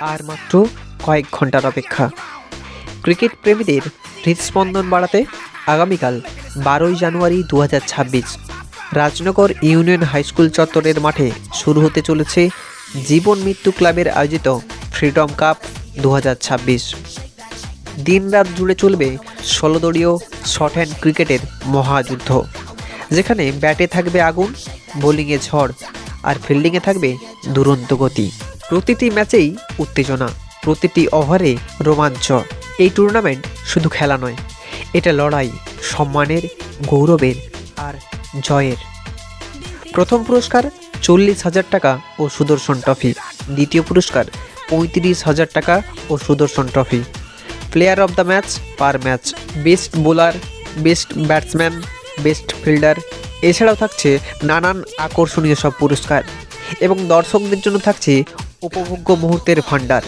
আর মাত্র কয়েক ঘণ্টার অপেক্ষা। ক্রিকেট প্রেমীদের হৃদস্পন্দন বাড়াতে আগামীকাল বারোই জানুয়ারি দু হাজার ছাব্বিশ রাজনগর ইউনিয়ন হাইস্কুল চত্বরের মাঠে শুরু হতে চলেছে জীবন মৃত্যু ক্লাবের আয়োজিত ফ্রিডম কাপ দু ছাব্বিশ। দিনরাত জুড়ে চলবে ষোলোদলীয় শর্ট হ্যান্ড ক্রিকেটের মহাযুদ্ধ, যেখানে ব্যাটে থাকবে আগুন, বোলিংয়ে ঝড় আর ফিল্ডিংয়ে থাকবে দুরন্ত গতি। প্রতিটি ম্যাচেই উত্তেজনা, প্রতিটি ওভারে রোমাঞ্চ। এই টুর্নামেন্ট শুধু খেলা নয়, এটা লড়াই, সম্মানের, গৌরবের আর জয়ের। প্রথম পুরস্কার চল্লিশ হাজার টাকা ও সুদর্শন ট্রফি, দ্বিতীয় পুরস্কার পঁয়ত্রিশ হাজার টাকা ও Sudarshan trophy. Player of the match per match, best bowler, best batsman, best fielder, এছাড়াও থাকছে নানান আকর্ষণীয় সব পুরস্কার। এবং দর্শকদের জন্য থাকছে উপভোগ্য মুহূর্তের ভাণ্ডার।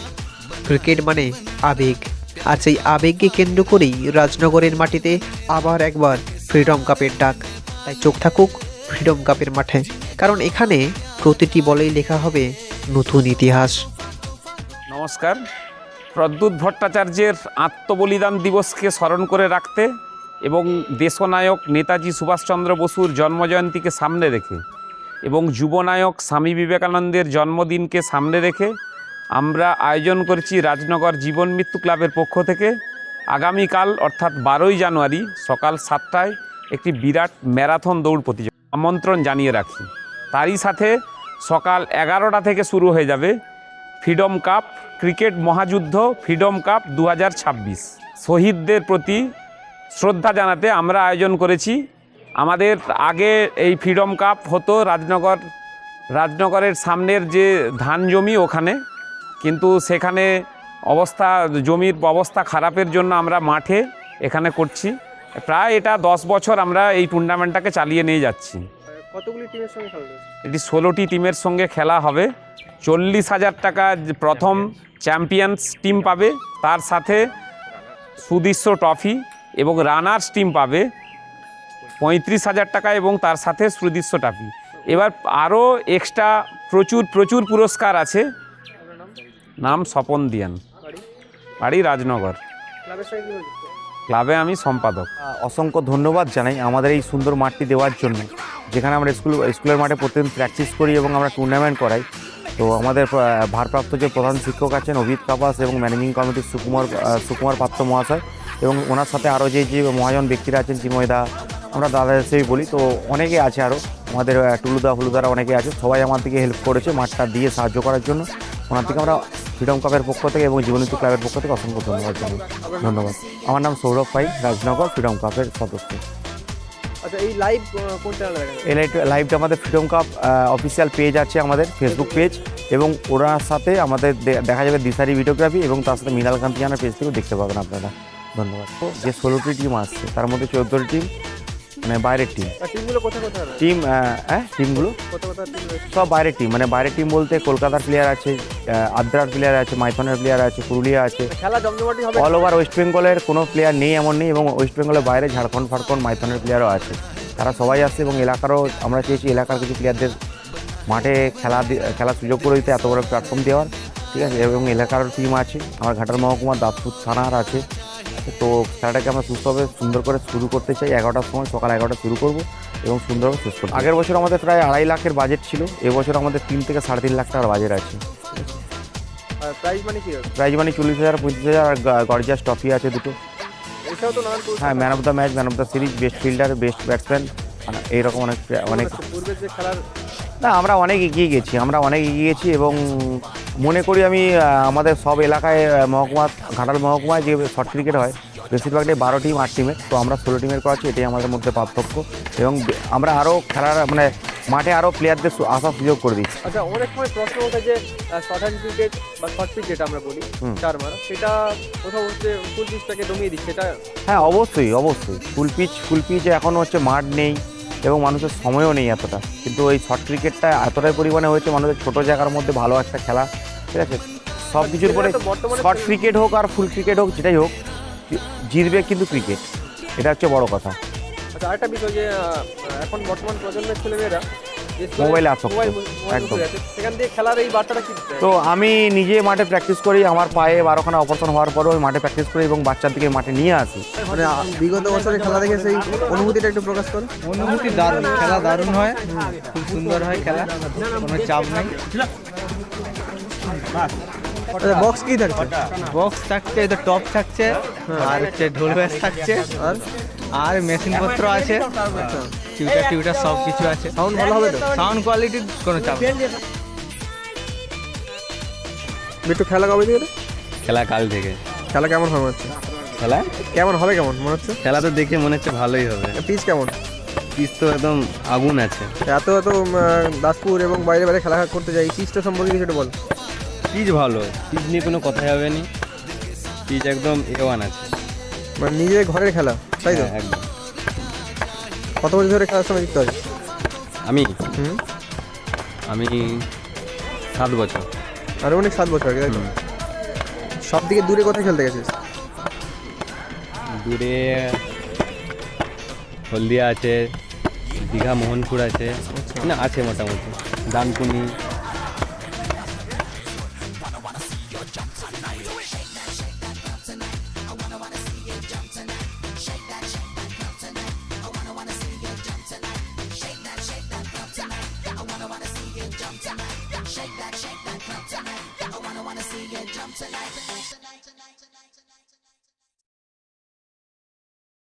ক্রিকেট মানে আবেগ, আর সেই আবেগকে কেন্দ্র করেই রাজনগরের মাটিতে আবার একবার ফ্রিডম কাপের ডাক। তাই চোখ থাকুক ফ্রিডম কাপের মাঠে। কারণ এখানে প্রতিটি বলেই লেখা হবে নতুন ইতিহাস। নমস্কার। প্রদ্যুৎ ভট্টাচার্যের আত্মবলিদান দিবসকে স্মরণ করে রাখতে এবং দেশনায়ক নেতাজি সুভাষচন্দ্র বসুর জন্মজয়ন্তীকে সামনে রেখে এবং যুবনায়ক স্বামী বিবেকানন্দের জন্মদিনকে সামনে রেখে আমরা আয়োজন করছি রাজনগর জীবন মৃত্যু ক্লাবের পক্ষ থেকে। আগামীকাল, অর্থাৎ বারোই জানুয়ারি, সকাল সাতটায় একটি বিরাট ম্যারাথন দৌড় প্রতিযোগিতা। আমন্ত্রণ জানিয়ে রাখি। তারই সাথে সকাল এগারোটা থেকে শুরু হয়ে যাবে ফ্রিডম কাপ, ক্রিকেট মহাযুদ্ধ, ফ্রিডম কাপ দু হাজার ছাব্বিশ। শহীদদের প্রতি শ্রদ্ধা জানাতে আমরা আয়োজন করেছি আমাদের আগে এই ফ্রিডম কাপ হতো রাজনগর রাজনগরের সামনের যে ধান জমি ওখানে কিন্তু সেখানে অবস্থা জমির অবস্থা খারাপের জন্য আমরা মাঠে এখানে করছি। প্রায় এটা দশ বছর আমরা এই টুর্নামেন্টটাকে চালিয়ে নিয়ে যাচ্ছি। কতগুলি টিমের সঙ্গে খেলা এটি ষোলোটি টিমের সঙ্গে খেলা হবে। চল্লিশ হাজার টাকা প্রথম চ্যাম্পিয়ন্স টিম পাবে। তার সাথে সুদৃশ্য ট্রফি এবং রানার্স টিম পাবে। পঁয়ত্রিশ হাজার টাকা এবং তার সাথে সুদৃশ্য ট্রফি এবার আরও এক্সট্রা প্রচুর প্রচুর পুরস্কার আছে। নাম স্বপন দিয়ান। বাড়ি? রাজনগর। ক্লাবে আমি সম্পাদক। অসংখ্য ধন্যবাদ জানাই আমাদের এই সুন্দর মাঠটি দেওয়ার জন্য। যেখানে আমরা স্কুল স্কুলের মাঠে প্রতিদিন প্র্যাকটিস করি এবং আমরা টুর্নামেন্ট করাই। তো আমাদের ভারপ্রাপ্ত যে প্রধান শিক্ষক আছেন অভিত কাপাস এবং ম্যানেজিং কমিটির সুকুমার সুকুমার পাত্র মহাশয় এবং ওনার সাথে আরও যে যে মহাজন ব্যক্তিরা আছেন চিময়দা আমরা দাদা হিসেবেই বলি তো অনেকে আছে আরও আমাদের টুলুদা ফুলুদারা অনেকে আছে। সবাই আমার দিকে হেল্প করেছে মাঠটা দিয়ে সাহায্য করার জন্য। ওনার থেকে আমরা ফ্রিডম কাপের পক্ষ থেকে এবং জীবনীতি ক্লাবের পক্ষ থেকে অসংখ্য ধন্যবাদ জানাই। ধন্যবাদ। আমার নাম সৌরভ পাই রাজনগর ফ্রিডম কাপের সদস্য। আচ্ছা এই লাইভ কোন লাইভটা আমাদের ফ্রিডম কাপ অফিসিয়াল পেজ আছে আমাদের ফেসবুক পেজ এবং ওনার সাথে আমাদের দেখা যাবে দিশারি ভিডিওগ্রাফি এবং তার সাথে মৃণাল কান্তি জানার পেজ থেকেও দেখতে পাবেন আপনারা। ধন্যবাদ। তো যে ষোলোটি টিম আসছে তার মধ্যে চোদ্দোটি টিম মানে বাইরের টিম টিমগুলো কোথায় কোথায় টিম হ্যাঁ টিমগুলো সব বাইরের টিম মানে বাইরের টিম বলতে কলকাতার প্লেয়ার আছে আদ্রার প্লেয়ার আছে মাইথনের প্লেয়ার আছে পুরুলিয়া আছে। খেলা জমজমাটি হবে? অল ওভার ওয়েস্ট বেঙ্গলের কোনো প্লেয়ার নেই এমন নেই এবং ওয়েস্ট বেঙ্গলের বাইরে ঝাড়খণ্ড ফাড়খণ্ড মাইথনের প্লেয়ারও আছে। তারা সবাই আসছে এবং এলাকারও আমরা চেয়েছি এলাকার কিছু প্লেয়ারদের মাঠে খেলা খেলার সুযোগ করে দিতে এত বড় প্ল্যাটফর্ম দেওয়ার ঠিক আছে? এবং এলাকার টিম আছে। আমার ঘাটাল মহকুমার দাসপুর থানার আছে। তো খেলাটাকে আমরা সুস্থভাবে সুন্দর করে শুরু করতে চাই। এগারোটার সময় সকাল এগারোটা শুরু করব এবং সুন্দরভাবে শেষ করব। আগের বছর আমাদের প্রায় আড়াই লাখের বাজেট ছিল এবছর আমাদের তিন থেকে সাড়ে তিন লাখ টাকার বাজেট আছে। প্রাইজ মানে কি প্রাইজ মানে চল্লিশ হাজার পঁয়ত্রিশ হাজার আর গর্জাস ট্রফি আছে দুটো। হ্যাঁ man of the match man of the series best fielder best batsman এইরকম অনেক অনেক। না আমরা অনেক এগিয়ে গেছি আমরা অনেক এগিয়ে গেছি এবং মনে করি আমি আমাদের সব এলাকায় মহকুমা ঘাটাল মহকুমায় যে শর্ট ক্রিকেট হয় বেশিরভাগটাই বারো টিম আট টিমের তো আমরা ষোলো টিমের করাচ্ছি এটাই আমাদের মধ্যে পার্থক্য। এবং আমরা আরও খেলার মানে মাঠে আরও প্লেয়ারদের আসার সুযোগ করে দিচ্ছি। আচ্ছা অনেক সময় প্রশ্ন ওঠে যে শর্ট হ্যান্ড ক্রিকেট বা শর্ট পিচ যেটা আমরা বলি। চার মারা সেটা কোথাও হচ্ছে ফুল পিচটাকে দমিয়ে দিচ্ছে এটা হ্যাঁ অবশ্যই অবশ্যই। ফুল পিচ ফুল পিচে এখন হচ্ছে মাঠ নেই এবং মানুষের সময়ও নেই এতটা। কিন্তু ওই শর্ট ক্রিকেটটা এতটাই পরিমাণে হয়েছে মানুষের ছোটো জায়গার মধ্যে ভালো একটা খেলা ঠিক আছে? সব কিছুর পরে শর্ট ক্রিকেট হোক আর ফুল ক্রিকেট হোক যেটাই হোক জিতবে কিন্তু ক্রিকেট এটা হচ্ছে বড় কথা। আচ্ছা আরেকটা বিষয় যে এখন বর্তমান প্রজন্মের ছেলেমেয়েরা মোবাইলে আসক্ত। একদম। সেখান দিয়ে খেলার এই বার্তাটা কি তো আমি নিজে মাঠে প্র্যাকটিস করি আমার পায়ে বারোখানা অপারেশন হওয়ার পরেও আমি মাঠে প্র্যাকটিস করি এবং বাচ্চাদেরকে মাঠে নিয়ে আসি। মানে বিগত বছরে খেলা দেখে সেই অনুভূতিটা একটু প্রকাশ করো অনুভূতি দারুণ। খেলা দারুণ হয়। খুব সুন্দর হয় খেলা। কোনো চাপ নেই। বক্স কি থাকছে? বক্স থাকছে তো টপ থাকছে আর হচ্ছে ঢোল ব্যাস থাকছে আর? আর মেশিন পত্র আছে। টিউটার টিউটার সব কিছু আছে। সাউন্ড ভালো হবে তো? সাউন্ড কোয়ালিটির কোনো চাপ একটু খেলা কবে থেকে? খেলা কাল থেকে। খেলা কেমন হবে মনে হচ্ছে? খেলা? কেমন হবে কেমন মনে হচ্ছে? খেলা তো দেখে মনে হচ্ছে ভালোই হবে। পিচ কেমন? পিস তো একদম আগুন আছে। এত এত দাসপুর এবং বাইরে বাইরে খেলা করতে যাই পিচটা সম্পর্কে কিছু একটু বল। পিচ ভালো। পিচ নিয়ে কোনো কথাই হবে নি। পিচ একদম এ ওয়ান আছে। মানে নিজের ঘরের খেলা তাই তো? হ্যাঁ, একদম। কত বছর ধরে খেলার সময় যুক্ত আছে আমি? হুম? আমি সাত বছর। আরও অনেক সাত বছর আগে সব থেকে দূরে কোথায় খেলতে গেছিস? দূরে হলদিয়া আছে দীঘা মোহনপুর আছে। না আছে মোটামুটি। Dankuni Shake that, shake that, come tonight. I wanna wanna see you jump tonight.